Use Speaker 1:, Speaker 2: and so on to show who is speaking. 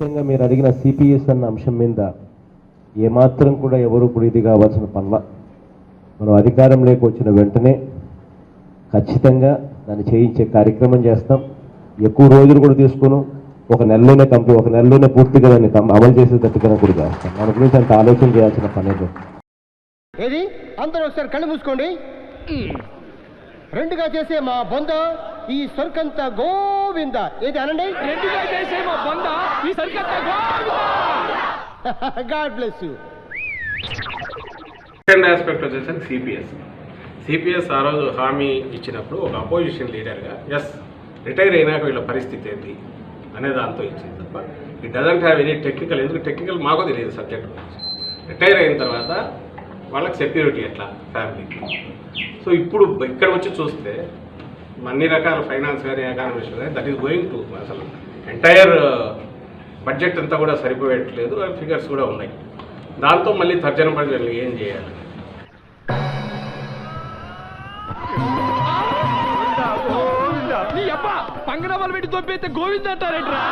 Speaker 1: ముఖ్యంగా మీరు అడిగిన సిపిఎస్ అన్న అంశం మీద ఏమాత్రం కూడా ఎవరు కూడా ఇది కావాల్సిన పనుల. మనం అధికారంలోకి వచ్చిన వెంటనే ఖచ్చితంగా దాన్ని చేయించే కార్యక్రమం చేస్తాం. ఎక్కువ రోజులు కూడా తీసుకుని ఒక నెలలోనే కంప్లీట్ ఒక నెలలోనే పూర్తిగా దాన్ని కం- అమలు చేసేటట్టుగా కూడా చేస్తాం. మన గురించి అంత ఆలోచన చేయాల్సిన పని
Speaker 2: ఏది? అందరూ ఒకసారి కళ్ళు మూసుకోండి. రెండుగా చేసే మా బొంద ఈ సొరకంత గోవింద. ఏది అనండి?
Speaker 3: రెండుగా బొంద ఈ సరికత్త
Speaker 2: god bless you.
Speaker 4: Second aspect వచ్చేసరికి సిపిఎస్ సిపిఎస్ ఆ రోజు హామీ ఇచ్చినప్పుడు ఒక అపోజిషన్ లీడర్గా ఎస్ రిటైర్ అయినాక వీళ్ళ పరిస్థితి ఏంటి? అనే దాంతో ఇచ్చింది తప్ప it doesn't have any technical ఎందుకు టెక్నికల్ మాకు తెలియదు సబ్జెక్ట్ గురించి. రిటైర్ అయిన తర్వాత వాళ్ళకి సెక్యూరిటీ ఎట్లా? ఫ్యామిలీకి సో ఇప్పుడు ఇక్కడ వచ్చి చూస్తే అన్ని రకాల ఫైనాన్స్ కానీ ఎకానమిక్స్ కానీ దట్ ఈస్ గోయింగ్ టు అసలు ఎంటైర్ బడ్జెట్ uh, అంతా కూడా సరిపోయట్లేదు. ఫిగర్స్ కూడా ఉన్నాయి. దాంతో మళ్ళీ తర్జన ప్రజలు ఏం చేయాలి?
Speaker 3: నీ అబ్బా పంగనామాలు పెట్టి తొప్పైతే గోవింద్ అంటారేంట్రా?